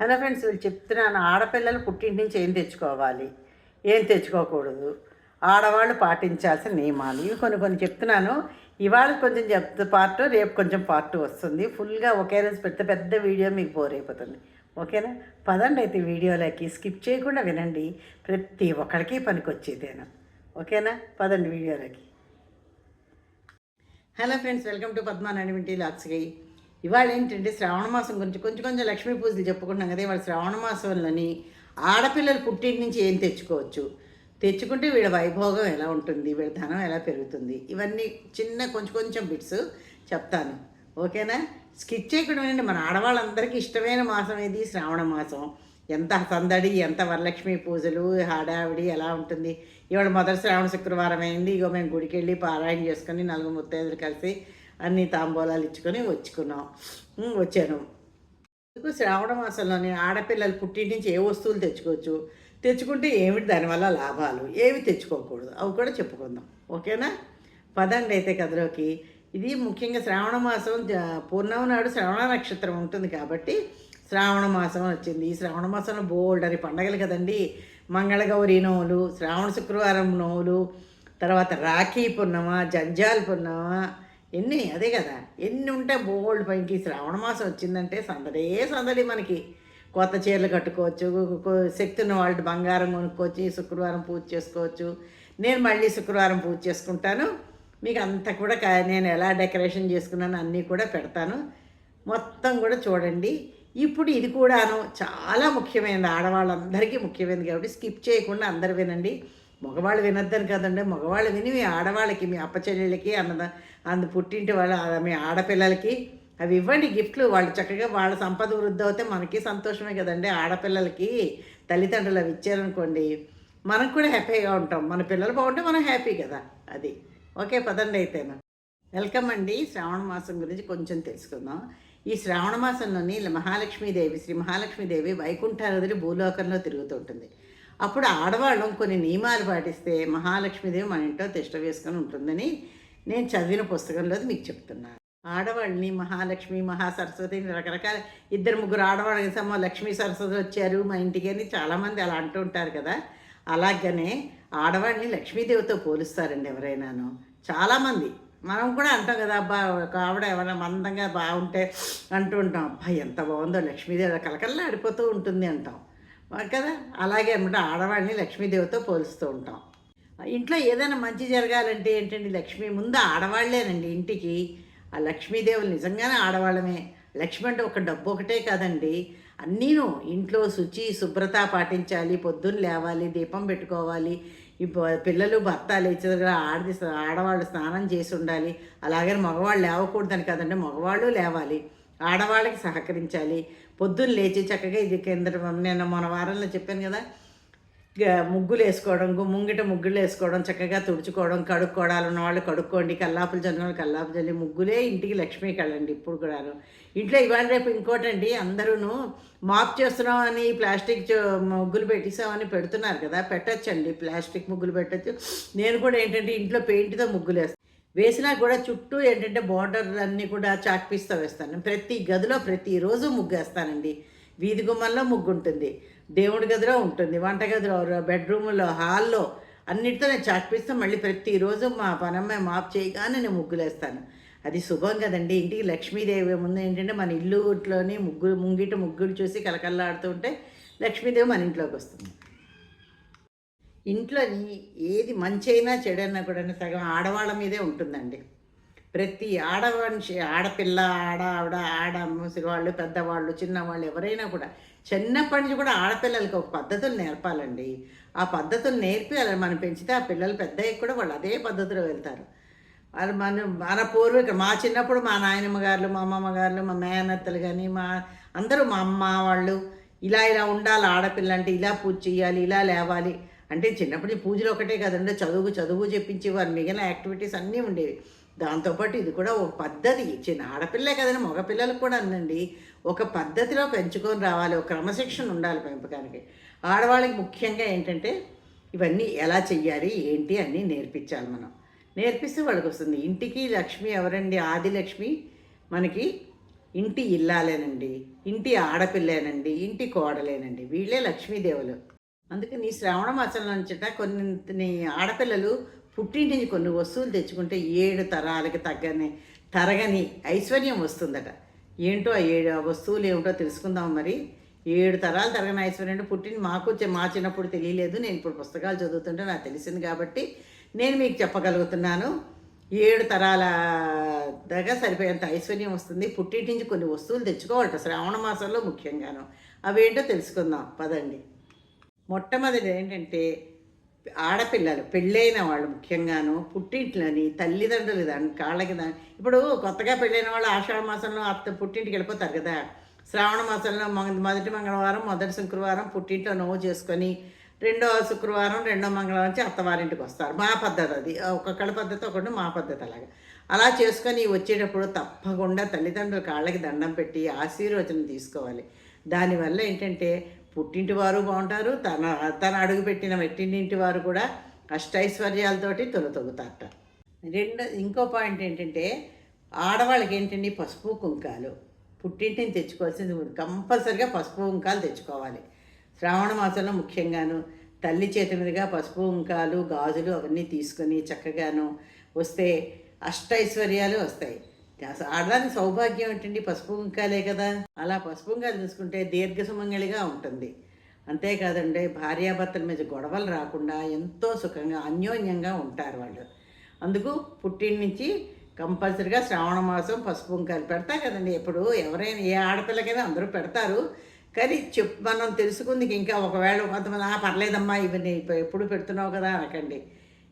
Hello friends వీళ్ళు చెప్తున్నాను ఆడపిల్లలు పుట్టింటి నుంచి ఏం తెచ్చుకోవాలి? ఏం తెచ్చుకోకూడదు? ఆడవాళ్ళు పాటించాల్సిన నియమాలు. ఇవి కొన్ని కొన్ని చెప్తున్నాను. ఇవాళ కొంచెం చెప్తే పార్ట్ రేపు కొంచెం పార్ట్ వస్తుంది. ఫుల్గా ఒకే రోజు పెద్ద పెద్ద వీడియో మీకు బోర్ అయిపోతుంది. ఓకేనా? పదండి అయితే వీడియోలోకి స్కిప్ చేయకుండా వినండి. ప్రతి ఒక్కరికి పనికొచ్చేదేనా? ఓకేనా? పదండి వీడియోలోకి. Hello friends welcome to Padmanaidu వింటి గై ఇవాళ ఏంటంటే శ్రావణ మాసం గురించి కొంచెం కొంచెం లక్ష్మీ పూజలు చెప్పుకుంటున్నాం కదా ఇవాళ శ్రావణ మాసంలోని ఆడపిల్లలు పుట్టింటి నుంచి ఏం తెచ్చుకోవచ్చు? తెచ్చుకుంటే వీళ్ళ వైభోగం ఎలా ఉంటుంది? వీళ్ళ ధనం ఎలా పెరుగుతుంది? ఇవన్నీ చిన్న కొంచెం కొంచెం బిట్స్ చెప్తాను. ఓకేనా? స్కిచ్ చేయకుండా వినండి. మన ఆడవాళ్ళందరికీ ఇష్టమైన మాసం ఇది శ్రావణ మాసం. ఎంత సందడి ఎంత వరలక్ష్మి పూజలు హడావిడి ఎలా ఉంటుంది? ఇవాళ మొదటి శ్రావణ శుక్రవారం అయింది. ఇగో మేము గుడికి వెళ్ళి పారాయణ చేసుకొని నలుగురు ముత్తైదులు కలిసి అన్ని తాంబూలాలు ఇచ్చుకొని వచ్చుకున్నాం. వచ్చాను. ఎందుకు శ్రావణ మాసంలోనే ఆడపిల్లలు పుట్టింటి నుంచి ఏ వస్తువులు తెచ్చుకోవచ్చు? తెచ్చుకుంటే ఏమిటి? దానివల్ల లాభాలు. ఏవి తెచ్చుకోకూడదు? అవి కూడా చెప్పుకుందాం. ఓకేనా? పదండి అయితే కథలోకి. ఇది ముఖ్యంగా శ్రావణ మాసం జ- పూర్ణమి నాడు శ్రవణ నక్షత్రం ఉంటుంది కాబట్టి శ్రావణ మాసం వచ్చింది. ఈ శ్రావణ మాసంలో బోల్డ్ అని పండగలు కదండి. మంగళగౌరి నోవులు శ్రావణ శుక్రవారం నోవులు తర్వాత రాఖీ పున్నమ జంజాల్ పున్నమ ఎన్ని అదే కదా. ఎన్ని ఉంటే బోల్డ్ పైకి శ్రావణ మాసం వచ్చిందంటే సందడే సందడి మనకి. కొత్త చీరలు కట్టుకోవచ్చు శక్తి ఉన్న వాళ్ళు బంగారం కొనుక్కోవచ్చు ఈ శుక్రవారం పూజ చేసుకోవచ్చు. నేను మళ్ళీ శుక్రవారం పూజ చేసుకుంటాను. మీకు అంతా కూడా నేను ఎలా డెకరేషన్ చేసుకున్నాను అన్నీ కూడా పెడతాను. మొత్తం కూడా చూడండి. ఇప్పుడు ఇది కూడాను చాలా ముఖ్యమైనది ఆడవాళ్ళందరికీ ముఖ్యమైనది కాబట్టి స్కిప్ చేయకుండా అందరు వినండి. మగవాళ్ళు వినొద్దని కదండి. మగవాళ్ళు విని మీ ఆడవాళ్ళకి మీ అప్పచెల్లెళ్ళకి అన్నద అందు పుట్టింటి వాళ్ళ మీ ఆడపిల్లలకి అవి ఇవ్వండి గిఫ్ట్లు. వాళ్ళు చక్కగా వాళ్ళ సంపద వృద్ధి అవుతే మనకి సంతోషమే కదండి. ఆడపిల్లలకి తల్లిదండ్రులు అవి ఇచ్చారనుకోండి మనకు కూడా హ్యాపీగా ఉంటాం. మన పిల్లలు బాగుంటే మనం హ్యాపీ కదా అది. ఓకే పదండి అయితేనా. వెల్కమ్ అండి. శ్రావణ మాసం గురించి కొంచెం తెలుసుకుందాం. ఈ శ్రావణ మాసంలోని మహాలక్ష్మీదేవి శ్రీ మహాలక్ష్మీదేవి వైకుంఠాన్ని వదిలి భూలోకంలో తిరుగుతుంటుంది అప్పుడు ఆడవాళ్ళం కొన్ని నియమాలు పాటిస్తే మహాలక్ష్మీదేవి మన ఇంట్లో తిష్ట వేసుకొని ఉంటుందని నేను చదివిన పుస్తకంలో మీకు చెప్తున్నాను. ఆడవాళ్ళని మహాలక్ష్మి మహాసరస్వతిని రకరకాల ఇద్దరు ముగ్గురు ఆడవాళ్ళకి సమ లక్ష్మీ సరస్వతి వచ్చారు మా ఇంటికి అని చాలామంది అలా అంటూ ఉంటారు కదా. అలాగనే ఆడవాళ్ళని లక్ష్మీదేవితో పోలుస్తారండి ఎవరైనాను. చాలామంది. మనం కూడా అంటాం కదా అబ్బా ఒక ఆవిడ ఎవరైనా మందంగా బాగుంటే అంటూ ఉంటాం. అబ్బా ఎంత బాగుందో లక్ష్మీదేవి కలకల్లా ఆడిపోతూ ఉంటుంది అంటాం. కదా? అలాగే అనమాట ఆడవాళ్ళని లక్ష్మీదేవితో పోలుస్తూ ఉంటాం. ఇంట్లో ఏదైనా మంచి జరగాలంటే ఏంటండి? లక్ష్మి ముందు ఆడవాళ్ళేనండి ఇంటికి. ఆ లక్ష్మీదేవులు నిజంగానే ఆడవాళ్ళమే. లక్ష్మి అంటే ఒక డబ్బు ఒకటే కాదండి. అన్నీను ఇంట్లో శుచి శుభ్రత పాటించాలి పొద్దున్న లేవాలి దీపం పెట్టుకోవాలి పిల్లలు భర్త లేచేదిగా ఆడది ఆడవాళ్ళు స్నానం చేసి ఉండాలి. అలాగే మగవాళ్ళు లేవకూడదని కదండి మగవాళ్ళు లేవాలి. ఆడవాళ్ళకి సహకరించాలి. పొద్దున్న లేచి చక్కగా ఇది కింద నేను మన వారంలో చెప్పాను కదా ముగ్గులు వేసుకోవడం ముంగిట ముగ్గులు వేసుకోవడం చక్కగా తుడుచుకోవడం కడుక్కోవడాలు ఉన్నవాళ్ళు కడుక్కోండి కల్లాపులు చల్లిన వాళ్ళు కల్లాపు చల్లి ముగ్గులే ఇంటికి లక్ష్మీ కళ్ళండి ఇప్పుడు కూడాను. ఇంట్లో ఇవాళ రేపు ఇంకోటండి అందరూను మాప్ చేస్తున్నాం అని ప్లాస్టిక్ ముగ్గులు పెట్టేసామని పెడుతున్నారు కదా పెట్టచ్చండి ప్లాస్టిక్ ముగ్గులు పెట్టచ్చు. నేను కూడా ఏంటంటే ఇంట్లో పెయింట్తో ముగ్గులు వేస్తాను వేసినా కూడా చుట్టూ ఏంటంటే బార్డర్ అన్నీ కూడా చాక్ పీస్తో వేస్తాను. ప్రతి గదిలో ప్రతిరోజు ముగ్గు వేస్తానండి. వీధి గుమ్మంలో ముగ్గు ఉంటుంది దేవుడి గదిలో ఉంటుంది. వంట గదిలో బెడ్రూమ్లో హాల్లో అన్నిటితో నేను చాట్ పీస్తో మళ్ళీ ప్రతిరోజు మా పనమ్మాయి మాప్ చేయగానే నేను ముగ్గులు వేస్తాను. అది శుభం కదండి. ఇంటికి లక్ష్మీదేవి ముందు ఏంటంటే మన ఇల్లులోని ముగ్గురు ముంగిట ముగ్గురు చూసి కలకల్లాడుతూ ఉంటే లక్ష్మీదేవి మన ఇంట్లోకి వస్తుంది. ఇంట్లోని ఏది మంచి అయినా చెడైనా కూడా సగం ఆడవాళ్ళ మీదే ఉంటుందండి. ప్రతి ఆడమనిషి ఆడపిల్ల ఆడ ఆవిడ ఆడ ముసలివాళ్ళు పెద్దవాళ్ళు చిన్నవాళ్ళు ఎవరైనా కూడా చిన్నప్పటి నుంచి కూడా ఆడపిల్లలకి ఒక పద్ధతులు నేర్పాలండి. ఆ పద్ధతులు నేర్పి అలా మనం పెంచితే ఆ పిల్లలు పెద్దయ్యాక కూడా వాళ్ళు అదే పద్ధతిలో వెళ్తారు. వాళ్ళు మన మన పూర్వీకులు మా చిన్నప్పుడు మా నాయనమ్మ గారు మా అమ్మమ్మ గారు మా మేనత్తలు కానీ మా అందరూ మా అమ్మ వాళ్ళు ఇలా ఇలా ఉండాలి ఆడపిల్ల అంటే ఇలా పూజ చేయాలి ఇలా లేవాలి. అంటే చిన్నప్పటి పూజలు ఒకటే కదండి చదువు చదువు చెప్పించేవారు మిగిలిన యాక్టివిటీస్ అన్నీ ఉండేవి. దాంతోపాటు ఇది కూడా ఒక పద్ధతి. చిన్న ఆడపిల్లే కదండి మగపిల్లలకు కూడా అందండి. ఒక పద్ధతిలో పెంచుకొని రావాలి ఒక క్రమశిక్షణ ఉండాలి పెంపకానికి. ఆడవాళ్ళకి ముఖ్యంగా ఏంటంటే ఇవన్నీ ఎలా చెయ్యాలి ఏంటి అన్నీ నేర్పించాలి మనం. నేర్పిస్తే వాళ్ళకి వస్తుంది. ఇంటికి లక్ష్మి ఎవరండి? ఆది లక్ష్మి మనకి ఇంటి ఇల్లాలేనండి ఇంటి ఆడపిల్లేనండి ఇంటి కోడలేనండి. వీళ్ళే లక్ష్మీదేవులు. అందుకని నీ శ్రావణ మాసంలో నుంచట కొన్ని ఆడపిల్లలు పుట్టింటి నుంచి కొన్ని వస్తువులు తెచ్చుకుంటే ఏడు తరాలకి తగ్గని తరగని ఐశ్వర్యం వస్తుందట. ఏంటో ఆ ఏడు వస్తువులు ఏమిటో తెలుసుకుందాం మరి. ఏడు తరాలు తరగని ఐశ్వర్యం అంటే పుట్టింది మాకు మా చిన్నప్పుడు తెలియలేదు. నేను ఇప్పుడు పుస్తకాలు చదువుతుంటే నాకు తెలిసింది కాబట్టి నేను మీకు చెప్పగలుగుతున్నాను. ఏడు తరాల దగ్గర సరిపోయేంత ఐశ్వర్యం వస్తుంది. పుట్టింటి నుంచి కొన్ని వస్తువులు తెచ్చుకోవాలట శ్రావణ మాసంలో ముఖ్యంగాను. అవేంటో తెలుసుకుందాం. పదండి. మొట్టమొదటి ఏంటంటే ఆడపిల్లలు పెళ్ళైన వాళ్ళు ముఖ్యంగాను పుట్టింట్లని తల్లిదండ్రులు దాని కాళ్ళకి దాని ఇప్పుడు కొత్తగా పెళ్ళైన వాళ్ళు ఆషాఢ మాసంలో అత్త పుట్టింటికి వెళ్ళిపోతారు కదా. శ్రావణ మాసంలో మొదటి మంగళవారం మొదటి శుక్రవారం పుట్టింట్లో నవ్వు చేసుకొని రెండో శుక్రవారం రెండో మంగళవారం నుంచి అత్తవారింటికి వస్తారు. మా పద్ధతి అది. ఒక్కొక్కళ్ళ పద్ధతి ఒకటి మా పద్ధతి అలాగా. అలా చేసుకొని వచ్చేటప్పుడు తప్పకుండా తల్లిదండ్రుల కాళ్ళకి దండం పెట్టి ఆశీర్వచనం తీసుకోవాలి. దానివల్ల ఏంటంటే పుట్టింటి వారు బాగుంటారు. తన తన అడుగుపెట్టిన మెట్టింటి వారు కూడా అష్టైశ్వర్యాలతోటి తొలతొగుతారట రెండు ఇంకో పాయింట్ ఏంటంటే ఆడవాళ్ళకి ఏంటండి? పసుపు కుంకాలు. పుట్టింటిని తెచ్చుకోవాల్సింది కంపల్సరిగా పసుపు కుంకాలు తెచ్చుకోవాలి. శ్రావణ మాసంలో ముఖ్యంగాను తల్లి చేతి మీదుగా పసుపు కుంకాలు గాజులు అవన్నీ తీసుకొని చక్కగాను వస్తే అష్టైశ్వర్యాలు వస్తాయి. ఆడదానికి సౌభాగ్యం ఏంటండి? పసుపు కుంకాలే కదా. అలా పసుపు కుంకాలు తీసుకుంటే దీర్ఘ సుమంగళిగా ఉంటుంది. అంతేకాదండి భార్యాభర్తల మీద గొడవలు రాకుండా ఎంతో సుఖంగా అన్యోన్యంగా ఉంటారు వాళ్ళు. అందుకు పుట్టిన నుంచి కంపల్సరిగా శ్రావణ మాసం పసుపు కుంకాలు పెడతారు కదండి. ఎప్పుడు ఎవరైనా ఏ ఆడపిల్లకైనా అందరూ పెడతారు. కానీ చెప్ మనం తెలుసుకుంది ఇంకా ఒకవేళ కొంతమంది పర్లేదమ్మా ఇవన్నీ ఇప్పుడు ఎప్పుడు పెడుతున్నావు కదా? అనకండి.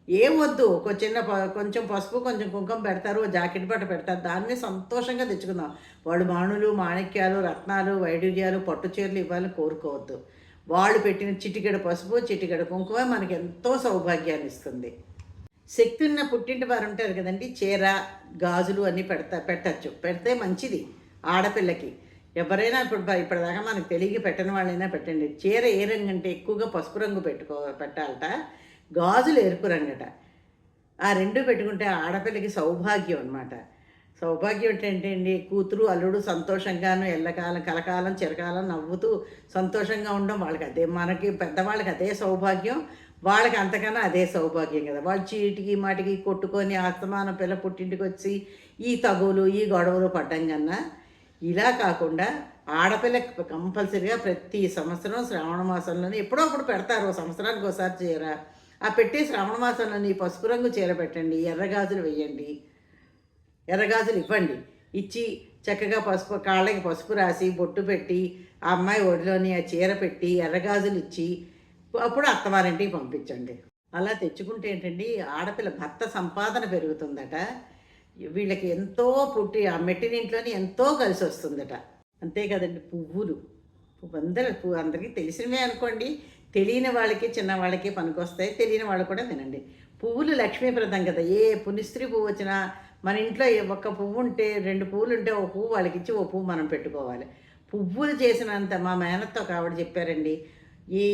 ఏం వద్దు ఒక చిన్న కొంచెం పసుపు కొంచెం కుంకుమ పెడతారు జాకెట్ బట్ట పెడతారు దాన్ని సంతోషంగా తెచ్చుకుందాం. వాళ్ళు మాణులు మాణిక్యాలు రత్నాలు వైడూర్యాలు పట్టు చీరలు ఇవ్వాలని కోరుకోవద్దు. వాళ్ళు పెట్టిన చిటికెడ పసుపు చిటికెడ కుంకుమ మనకి ఎంతో సౌభాగ్యాన్ని ఇస్తుంది. శక్తి ఉన్న పుట్టింటి వారు ఉంటారు కదండి చీర గాజులు అన్నీ పెడతా పెట్టచ్చు. పెడితే మంచిది ఆడపిల్లకి. ఎవరైనా ఇప్పుడు ఇప్పటిదాకా మనకు తెలియ పెట్టని వాళ్ళైనా పెట్టండి. చీర ఏ రంగు అంటే ఎక్కువగా పసుపు రంగు పెట్టుకో పెట్టాలట. గాజులు ఎరుపు రంగట ఆ రెండు పెట్టుకుంటే ఆడపిల్లకి సౌభాగ్యం అనమాట సౌభాగ్యం ఏంటంటే అండి? కూతురు అల్లుడు సంతోషంగాను ఎల్లకాలం కలకాలం చిరకాలం నవ్వుతూ సంతోషంగా ఉండడం వాళ్ళకి అదే మనకి పెద్దవాళ్ళకి అదే సౌభాగ్యం. వాళ్ళకి అంతకన్నా అదే సౌభాగ్యం కదా. వాళ్ళు చీటికి మాటికి కొట్టుకొని ఆత్మానం పిల్ల పుట్టింటికి వచ్చి ఈ తగులు ఈ గొడవలు పడ్డం కన్నా ఇలా కాకుండా ఆడపిల్ల కంపల్సరిగా ప్రతి సంవత్సరం శ్రావణ మాసంలోనే ఎప్పుడో అప్పుడు పెడతారు. సంవత్సరానికి ఒకసారి చేయరా ఆ పెట్టి శ్రావణ మాసంలోని పసుపు రంగు చీర పెట్టండి ఎర్రగాజులు వేయండి ఎర్రగాజులు ఇవ్వండి. ఇచ్చి చక్కగా పసుపు కాళ్ళకి పసుపు రాసి బొట్టు పెట్టి ఆ అమ్మాయి ఒడిలోని ఆ చీర పెట్టి ఎర్రగాజులు ఇచ్చి అప్పుడు అత్తవారింటికి పంపించండి. అలా తెచ్చుకుంటే ఏంటండి ఆడపిల్ల భర్త సంపాదన పెరుగుతుందట. వీళ్ళకి ఎంతో పుట్టి ఆ మెట్టినింట్లోని ఎంతో కలిసి వస్తుందట. అంతే కదండి పువ్వులు. పువ్వు అందరూ పువ్వు అందరికీ తెలిసినవే అనుకోండి తెలియని వాళ్ళకి చిన్న వాళ్ళకి పనికొస్తాయి తెలియని వాళ్ళు కూడా తినండి. పువ్వులు లక్ష్మీప్రదం కదా ఏ పునిస్త్రీ పువ్వు వచ్చినా మన ఇంట్లో ఒక ఒక్క పువ్వు ఉంటే రెండు పువ్వులు ఉంటే ఓ పువ్వు వాళ్ళకి ఇచ్చి ఓ పువ్వు మనం పెట్టుకోవాలి. పువ్వులు చేసినంత మా మేనత్తో ఒక ఆవిడ చెప్పారండి ఈ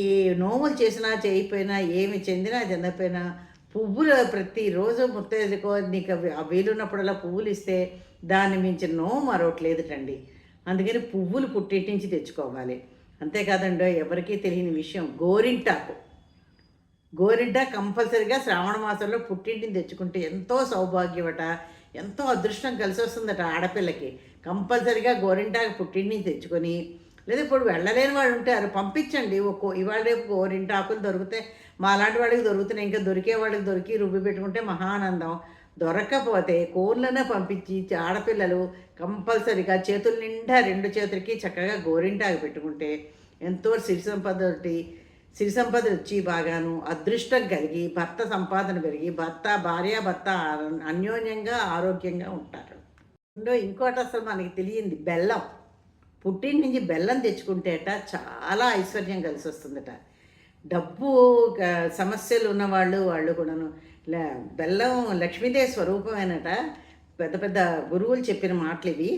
నోములు చేసినా చేయకపోయినా ఏమి చెందినా చెందకపోయినా పువ్వులు ప్రతిరోజు ముత్తైదుకో నీకు వీలున్నప్పుడల్లా పువ్వులు ఇస్తే దాన్ని మించిన నోము మరొకట్లేదుటండి అందుకని పువ్వులు పుట్టింటి నుంచి తెచ్చుకోవాలి. అంతేకాదండి ఎవరికీ తెలియని విషయం గోరింటాకు. గోరింట కంపల్సరిగా శ్రావణ మాసంలో పుట్టింటిని తెచ్చుకుంటే ఎంతో సౌభాగ్యమట ఎంతో అదృష్టం కలిసి వస్తుందట ఆడపిల్లకి. కంపల్సరిగా గోరింటాకు పుట్టింటిని తెచ్చుకొని లేదా ఇప్పుడు వెళ్ళలేని వాళ్ళు ఉంటారు పంపించండి ఒక్కో ఇవాళ రేపు గోరింటాకులు దొరికితే మా అలాంటి వాళ్ళకి దొరుకుతున్నాయి ఇంకా దొరికే వాళ్ళకి దొరికి రుబ్బి పెట్టుకుంటే మహానందం దొరకపోతే కోళ్ళనే పంపించి ఆడపిల్లలు కంపల్సరిగా చేతుల నిండా రెండు చేతులకి చక్కగా గోరింటాకు పెట్టుకుంటే ఎంతో సిరి సంపదటి సిరి సంపద వచ్చి బాగాను అదృష్టం కలిగి భర్త సంపాదన పెరిగి భర్త భార్య భర్త అన్యోన్యంగా ఆరోగ్యంగా ఉంటారు. రెండో ఇంకోటి అసలు మనకి తెలియంది బెల్లం. పుట్టిన నుంచి బెల్లం తెచ్చుకుంటేట చాలా ఐశ్వర్యం కలిసి వస్తుందట డబ్బు సమస్యలు ఉన్నవాళ్ళు వాళ్ళు కూడాను బెల్లం లక్ష్మీదేవి స్వరూపమేనట. పెద్ద పెద్ద గురువులు చెప్పిన మాటలు ఇవి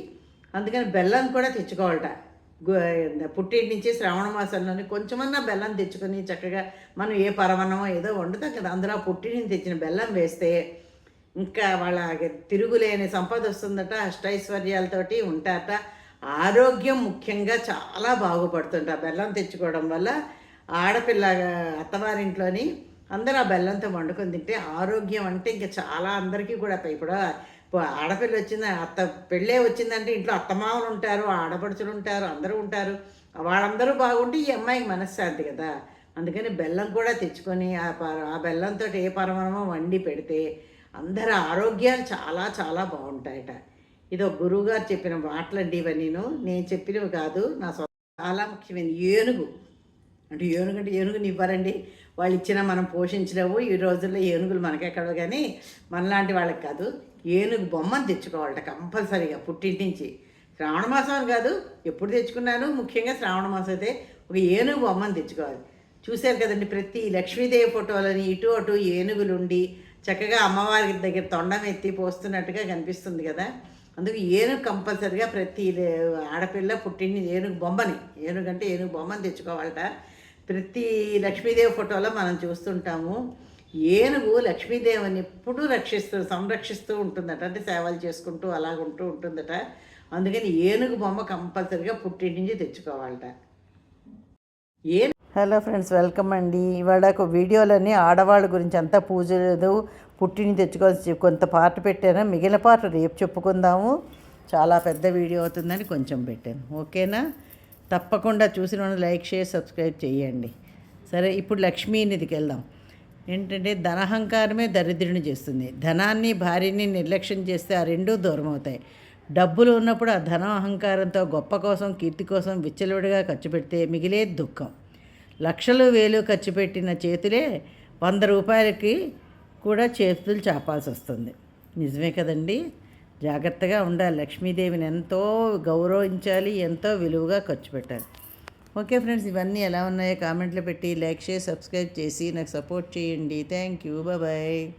అందుకని బెల్లం కూడా తెచ్చుకోవాలట. పుట్టింటి నుంచి శ్రావణ మాసంలోని కొంచెమన్నా బెల్లం తెచ్చుకొని చక్కగా మనం ఏ పరమన్నమో ఏదో వండుతాం కదా అందులో ఆ పుట్టింటి నుంచి తెచ్చిన బెల్లం వేస్తే ఇంకా వాళ్ళ తిరుగులేని సంపద వస్తుందట అష్టైశ్వర్యాలతోటి ఉంటారట. ఆరోగ్యం ముఖ్యంగా చాలా బాగుపడుతుంట బెల్లం తెచ్చుకోవడం వల్ల. ఆడపిల్ల అత్తవారింట్లోని అందరూ ఆ బెల్లంతో వండుకొని తింటే ఆరోగ్యం అంటే ఇంకా చాలా అందరికీ కూడా ఇప్పుడు ఆడపిల్ల వచ్చింది అత్త పెళ్ళే వచ్చిందంటే ఇంట్లో అత్తమామలు ఉంటారు ఆడపడుచులు ఉంటారు అందరూ ఉంటారు. వాళ్ళందరూ బాగుంటే ఈ అమ్మాయికి మనశ్శాంతి కదా. అందుకని బెల్లం కూడా తెచ్చుకొని ఆ పర ఆ బెల్లంతో ఏ పరమాణమో వండి పెడితే అందరి ఆరోగ్యాలు చాలా చాలా బాగుంటాయట. ఇదో గురువుగారు చెప్పిన మాటలండి ఇవన్నీను నేను. చెప్పినవి కాదు నా చాలా ముఖ్యమైన ఏనుగు. అంటే ఏనుగు అంటే ఏనుగుని ఇవ్వరండి. వాళ్ళు ఇచ్చిన మనం పోషించలేవు ఈ రోజుల్లో ఏనుగులు మనకెక్కడ కానీ మనలాంటి వాళ్ళకి కాదు. ఏనుగు బొమ్మను తెచ్చుకోవాలట కంపల్సరీగా పుట్టింటి నుంచి. శ్రావణ మాసం అని కాదు ఎప్పుడు తెచ్చుకున్నాను? ముఖ్యంగా శ్రావణ మాసం అయితే ఒక ఏనుగు బొమ్మను తెచ్చుకోవాలి. చూశారు కదండి ప్రతి లక్ష్మీదేవి ఫోటోలని ఇటు అటు ఏనుగులుండి చక్కగా అమ్మవారి దగ్గర తొండం ఎత్తి పోస్తున్నట్టుగా కనిపిస్తుంది కదా. అందుకు ఏనుగు కంపల్సరిగా ప్రతి ఆడపిల్ల పుట్టింది ఏనుగు బొమ్మని ఏనుగు అంటే ఏనుగు బొమ్మని తెచ్చుకోవాలట. ప్రతి లక్ష్మీదేవి ఫోటోలో మనం చూస్తుంటాము. ఏనుగు లక్ష్మీదేవిని ఎప్పుడూ రక్షిస్తూ సంరక్షిస్తూ ఉంటుందట. అంటే సేవలు చేసుకుంటూ అలాగుంటూ ఉంటుందట. అందుకని ఏనుగు బొమ్మ కంపల్సరిగా పుట్టింటి నుంచి తెచ్చుకోవాలట. ఏ హలో ఫ్రెండ్స్ వెల్కమ్ అండి. ఇవాళ ఒక వీడియోలన్నీ ఆడవాళ్ళ గురించి అంతా పూజలు పుట్టిని తెచ్చుకోవాల్సి కొంత పాట పెట్టాను. మిగిలిన పాట రేపు చెప్పుకుందాము. చాలా పెద్ద వీడియో అవుతుందని కొంచెం పెట్టాను. ఓకేనా? తప్పకుండా చూసిన వాళ్ళు లైక్ షేర్ సబ్స్క్రైబ్ చేయండి. సరే ఇప్పుడు లక్ష్మీనిధికి వెళ్దాం. ఏంటంటే ధనహంకారమే దరిద్రుని చేస్తుంది. ధనాన్ని భార్యని నిర్లక్ష్యం చేస్తే ఆ రెండూ దూరం అవుతాయి డబ్బులు ఉన్నప్పుడు ఆ ధనం అహంకారంతో గొప్ప కోసం కీర్తి కోసం విచ్చలవిడిగా ఖర్చు పెడితే మిగిలే దుఃఖం. లక్షలు వేలు ఖర్చు పెట్టిన చేతులే వంద రూపాయలకి కూడా చేతులు చాపాల్సి వస్తుంది నిజమే కదండి? జాగ్రత్తగా ఉండాలి. లక్ష్మీదేవిని ఎంతో గౌరవించాలి ఎంతో విలువగా ఖర్చు పెట్టాలి. ఓకే ఫ్రెండ్స్ ఇవన్నీ ఎలా ఉన్నాయో కామెంట్లో పెట్టి లైక్ చేసి సబ్స్క్రైబ్ చేసి నాకు సపోర్ట్ చేయండి. Thank you. బాయ్